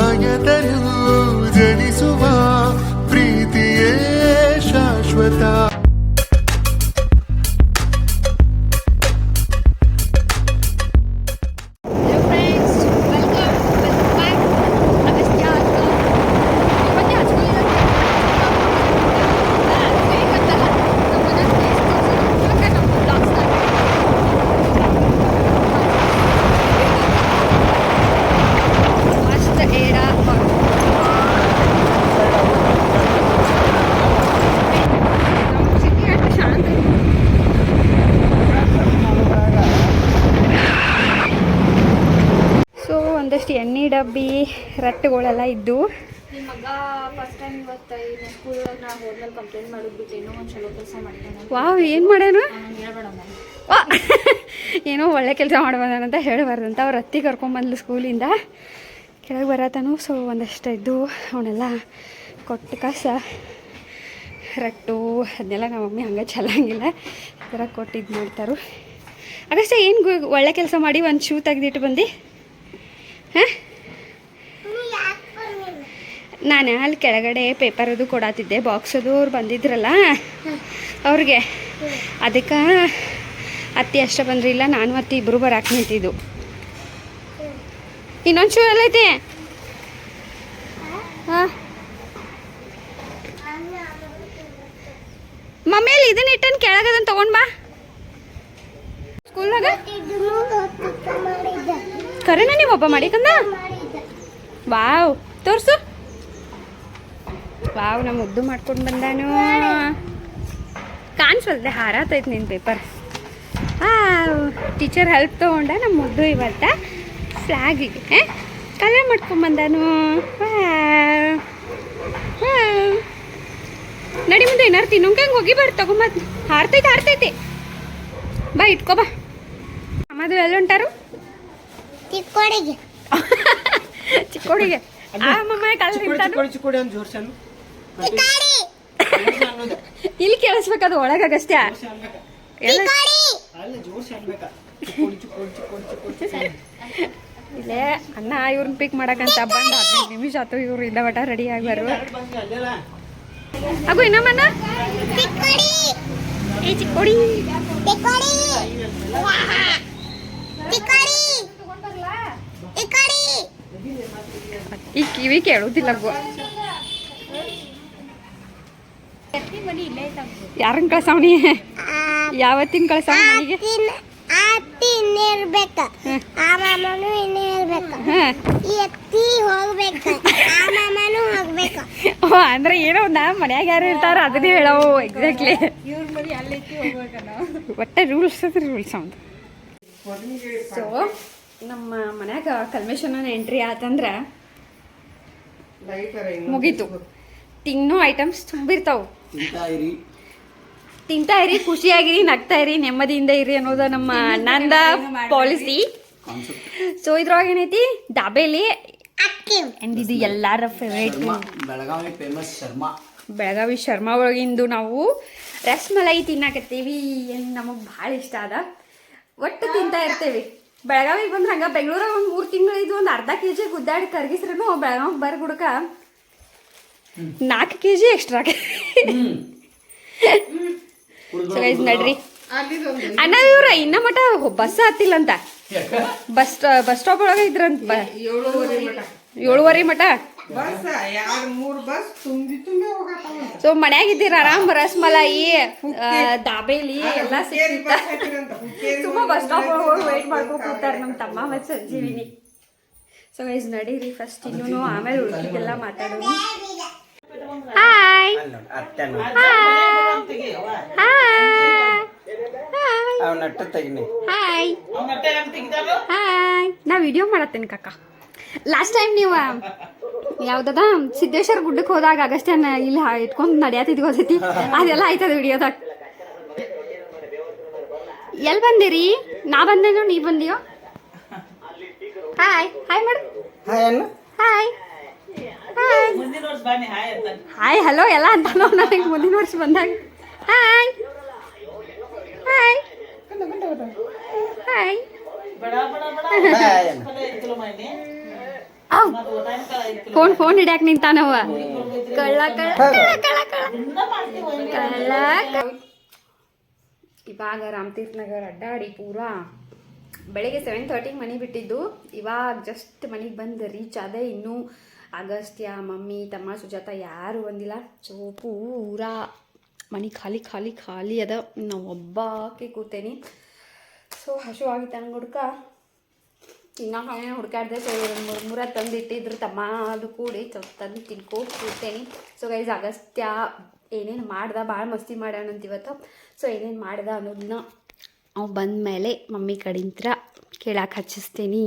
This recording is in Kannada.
ಭಯದಲ್ಲೂ ಒಂದಷ್ಟು ಎಣ್ಣೆ ಡಬ್ಬಿ ರಟ್ಟುಗಳೆಲ್ಲ ಇದ್ದು. ನಿಮ್ಮ ಮಗ ಫಸ್ಟ್ ಟೈಮ್ ಇವತ್ತು ಇನ್ನು ಸ್ಕೂಲ್ ಒಳಗೆ ನಾ ಹೋದ್ಮೇಲೆ ಕಂಪ್ಲೇಂಟ್ ಮಾಡೋದು ಏನೋ ಒಂದು ಚಲೋ ಕೆಲಸ ವಾವ್ ಏನು ಮಾಡ್ಯಾನು? ಹೇಳ್ಬೇಡ ವಾ. ಏನೋ ಒಳ್ಳೆ ಕೆಲಸ ಮಾಡ್ಬೋದಂತ ಹೇಳಬಾರ್ದಂತ ಅವ್ರು ಅತ್ತಿ ಕರ್ಕೊಂಬಂದ್ಲು ಸ್ಕೂಲಿಂದ ಕೆಳಗೆ ಬರತಾನು ಸೊ ಒಂದಷ್ಟು ಇದ್ದು ಅವನ್ನೆಲ್ಲ ಕೊಟ್ಟು ಕಸ ರಟ್ಟು ಅದನ್ನೆಲ್ಲ ನಮ್ಮ ಮಮ್ಮಿ ಹಂಗೆ ಚಲಂಗಿಲ್ಲ ಈ ಥರ ಕೊಟ್ಟು ಇದು ಮಾಡ್ತಾರೆ. ಆಗಷ್ಟೇ ಏನು ಒಳ್ಳೆ ಕೆಲಸ ಮಾಡಿ ಒಂದು ಶೂ ತೆಗೆದಿಟ್ಟು ಬಂದು? ಹಾಂ? ನಾನು ಅಲ್ಲಿ ಕೆಳಗಡೆ ಪೇಪರ್ ಅದು ಕೊಡಾತಿದ್ದೆ ಬಾಕ್ಸ್ ಅದು ಅವ್ರು ಬಂದಿದ್ರಲ್ಲ? ಅವ್ರಿಗೆ. ಅದಕ್ಕೆ ಅತ್ತಿ ಅಷ್ಟೇ ಬಂದ್ರಿಲ್ಲ ನಾನು ಅತ್ತಿ ಇಬ್ಬರು ಬರಾಕ್ ನಿಂತಿದ್ದು. ಇನ್ನೊಂದು ಶೂ ಎಲ್ಲೈತೆ ಹಾಂ ಮಮ್ಮಿಯಲ್ಲಿ ಇದನ್ನ ಇಟ್ಟನ್ ಕೆಳಗದನ್ ತಗೊಂಡ್ ಬಾ. ಸ್ಕೂಲ್ನಾಗ ಕರೆನ ನೀವು ಒಬ್ಬ ಮಾಡಿಕಂದ? ವಾವ್, ತೋರ್ಸು. ವಾವ್ ನಮ್ಮ ಮುದ್ದು ಮಾಡ್ಕೊಂಡು ಬಂದಾನು. ಕಾಣಿಸಲ್ದೆ, ಹಾರಾತೈತೆ ನಿನ್ನ ಪೇಪರ್ ವಾವ್ ಟೀಚರ್ ಹೆಲ್ಪ್ ತೊಗೊಂಡ ನಮ್ಮ ಮುದ್ದು ಇವತ್ತ ಫ್ಲಾಗಿಗೆ ಕಲರ್ ಮಾಡ್ಕೊಂಡು ಬಂದಾನು. ವಾವ್. ವಾವ್. ನಡಿ ಮುಂದೆ, ಏನಾರು ತಿನ್ನೋಂಗೆ ಹಂಗೆ ಹೋಗಿ ಬರ್ರಿ ತಗೊಂಬತ್ ಹಾರ್ತೈತೆ ಹಾರ್ತೈತೆ. ಬಾ, ಇಟ್ಕೋ ಬಾ. ಅಮ್ಮದು ಎಲ್ಲ ಹೊಂಟಾರು? ಚಿಕ್ಕೋಡಿಗೆ. ಚಿಕ್ಕೋಡಿಗೆ. ಆ ಮಮ್ಮ ನಿಂತಾನು ಚಿಕ್ಕೋಡಿ ಅಂತ ಜೋರ್ಸನು ಚಿಕ್ಕಾಡಿ ಇಲ್ಲಿ ಕೇಳಿಸ್ಬೇಕದು ಒಳಗಾಗಷ್ಟೇ. ಎಲ್ಲ ಇಲ್ಲೇ ಅಣ್ಣ ಇವ್ರನ್ನ ಪಿಕ್ ಮಾಡಕಂತ ಬಂದು ಹದಿನೈದು ನಿಮಿಷ ಆತು ಇವ್ರು ಇಲ್ಲ ಬಟ ರೆಡಿ ಆಗಿ ಹಾಗೂ ಚಿಕ್ಕೋಡಿ. ಏ ಚಿಕ್ಕೋಡಿ. ಚಿಕ್ಕೋಡಿ. ಚಿಕ್ಕೋಡಿ ಚಿಕ್ಕೋಡಿ. ಈ ಕಿವಿ ಕೇಳುದಿಲ್ಲ ಗೋ ಯಾರನ್ನ ಕಳ್ಸವ್ನಿ? ಯಾವತ್ತಿನ ಕಳ್ಸಾವಣಿ ಮನೆಗೆ? ಆತಿ ಇನ್ನೇ ಇರ್ಬೇಕ ಆ ಮಾಮನು ಇನ್ನೇ ಇರ್ಬೇಕ ಈ ಅತ್ತಿ ಹೋಗ್ಬೇಕ. ಆ ಮಾಮನು ಹೋಗ್ಬೇಕ. ಓ ಅಂದ್ರೆ ಏನೋ ನಾ ಮನ್ಯಾಗ ಯಾರು ಇರ್ತಾರ ಅದನ್ನ ಹೇಳವು ಎಕ್ಸಾಕ್ಟ್ಲಿ ಒಟ್ಟೆ ರೂಲ್ಸ್ ಅದು ರೂಲ್ಸ್ ಅವ್ನು ಸೊ ನಮ್ಮ ಮನ್ಯಾಗ ಕಲ್ಮೇಶನ ಎಂಟ್ರಿ ಆತಂದ್ರ ಮುಗೀತು. ತಿನ್ನೋ ಐಟಮ್ಸ್ ತುಂಬಿರ್ತಾವು. ತಿಂತಾ ಇರಿ ಖುಷಿಯಾಗಿರಿ ನಗ್ತಾ ಇರಿ ನೆಮ್ಮದಿಯಿಂದ ಇರಿ ಅನ್ನೋದು ನಮ್ಮ ಅಣ್ಣಂದ ಪಾಲಿಸಿ ಸೊ ಇದ್ರೊಳಗೆ ಏನೈತಿ ಡಾಬೇಲಿ ಅಕ್ಕಿ ಅಂಡ್ ಇದು ಎಲ್ಲಾರ ಫೇವ್ರೇಟ್ ಬೆಳಗಾವಿ ಫೇಮಸ್ ಶರ್ಮಾ. ಬೆಳಗಾವಿ ಶರ್ಮಾ ಒಳಗಿಂದು ನಾವು ರಸ್ಮಲೈ ತಿನ್ನಾಕತ್ತೀವಿ. ನಮಗೆ ಭಾಳ ಇಷ್ಟ ಅದ. ಒಟ್ಟು ತಿಂತಾ ಇರ್ತೇವಿ. ಬೆಳಗಾವಿಗೆ ಬಂದ್ರೆ ಹಂಗ ಬೆಂಗಳೂರಾಗ ಒಂದು ಮೂರು ತಿಂಗಳು ಇದು ಒಂದು ಅರ್ಧ ಕೆ ಜಿ ಗುದ್ದಾಡಿ ಕರ್ಗಿಸ್ರೂ ಬೆಳಗಾವಿ ಬರ್ ಗುಡಕ ನಾಲ್ಕು ಕೆ. ಜಿ ಎಕ್ಸ್ಟ್ರಾ ನಡ್ರಿ. ಅಣ್ಣ ಇವ್ರ ಇನ್ನ ಮಟ ಬಸ್ ಹತ್ತಿಲ್ಲ ಅಂತ ಬಸ್ ಬಸ್ ಸ್ಟಾಪ್ ಒಳಗೆ ಇದ್ರಂತ. ಬ- ಏಳುವರೆ ಮಟ ಸೊ ಮನ್ಯಾಗ ಇದ್ದೀರ ಆರಾಮ್ ರಸ್ಮಲಾಯಿ ದಾಬೇಲಿ ಎಲ್ಲ ತುಂಬಾ ಬಸ್ ಸ್ಟಾಪ್ ಹೋಗಿ ವೇಟ್ ಮಾಡ್ಕೊಂಡು ಕೂತಾರ ನಮ್ಮ ತಮ್ಮ ಮತ್ತು ಸಂಜೀವಿನಿ ಸೊ ಇಸ್ ನಡೀರಿ ಫಸ್ಟ್ ಇನ್ನೂ ಆಮೇಲೆ ಹುಡುಗಿಗೆಲ್ಲ ಮಾತಾಡೋಣ. ಹಾಯ್ ಹಾಯ್ ಹಾಯ್ ನಾ ವಿಡಿಯೋ ಮಾಡತ್ತೇನೆ ಕಾಕ. ಲಾಸ್ಟ್ ಟೈಮ್ ನೀವು ಯಾವ್ದದ? ಸಿದ್ದೇಶ್ವರ ಗುಡ್ಡಕ್ಕೆ ಹೋದಾಗ ಆಗಷ್ಟೇ ಇಲ್ಲಿ ಹಾ- ಇಟ್ಕೊಂಡ್ ನಡ್ಯಾತಿದ್ ಗೊತ್ತೈತಿ ಅದೆಲ್ಲ ಆಯ್ತದ ವಿಡಿಯೋದಾಗ ಎಲ್ಲಿ ಬಂದಿರಿ? ನಾ ಬಂದೇನು ನೀ ಬಂದಿಯೋ? Hi hi madam hi hi hi hi hello ಎಲ್ಲ ಅಂತ ನನಗೆ ಮುಂದಿನ ವರ್ಷ ಬಂದಾಗ. Hi hi hi phone phone ಹಿಡ್ಯಾಕ ನಿಂತಾನವ ಕಳ್ಳ ಕಳ್ಳ ಕಳ್ಳ. ಇವಾಗ ರಾಮತೀರ್ಥ ನಗರ್ ಅಡ್ಡಾಡಿ ಪೂರಾ. ಬೆಳಿಗ್ಗೆ ಸೆವೆನ್ ತರ್ಟಿಗೆ ಮನೆ ಬಿಟ್ಟಿದ್ದು. ಇವಾಗ ಜಸ್ಟ್ ಮನೆಗೆ ಬಂದು ರೀಚ್ ಆದೆ ಇನ್ನೂ. ಅಗಸ್ತ್ಯ, ಮಮ್ಮಿ, ತಮ್ಮ, ಸುಜಾತ ಯಾರು ಬಂದಿಲ್ಲ. ಸೊ ಪೂರಾ ಮನೆ ಖಾಲಿ ಖಾಲಿ ಖಾಲಿ ಅದ. ನಾವು ಒಬ್ಬಾಕೆ ಕೂತೇನಿ. ಸೊ ಹಸು ಆಗಿತ್ತು ನಂಗೆ ಹುಡ್ಕ ತಿನ್ನೋಕೆ ಹುಡ್ಕಾಡ್ದೆ ಸೊ ಮೂರು ಮೂರ ತಂದು ಇಟ್ಟಿದ್ರು ತಮ್ಮ ಅದು ಕೂಡಿ ತಂದು ತಿನ್ಕೋ ಕೂಡ್ತೇನೆ ಸೊ ಗೈಸ್ ಅಗಸ್ತ್ಯ ಏನೇನು ಮಾಡ್ದ ಭಾಳ ಮಸ್ತಿ ಮಾಡ್ಯಾನಂತ ಇವತ್ತು. ಸೊ ಏನೇನು ಮಾಡ್ದ ಅನ್ನೋದನ್ನ ಅವು ಬಂದ ಮೇಲೆ ಮಮ್ಮಿ ಕಡಿಂತ್ರ ಕೇಳಕ್ಕೆ ಹಚ್ಚಿಸ್ತೀನಿ.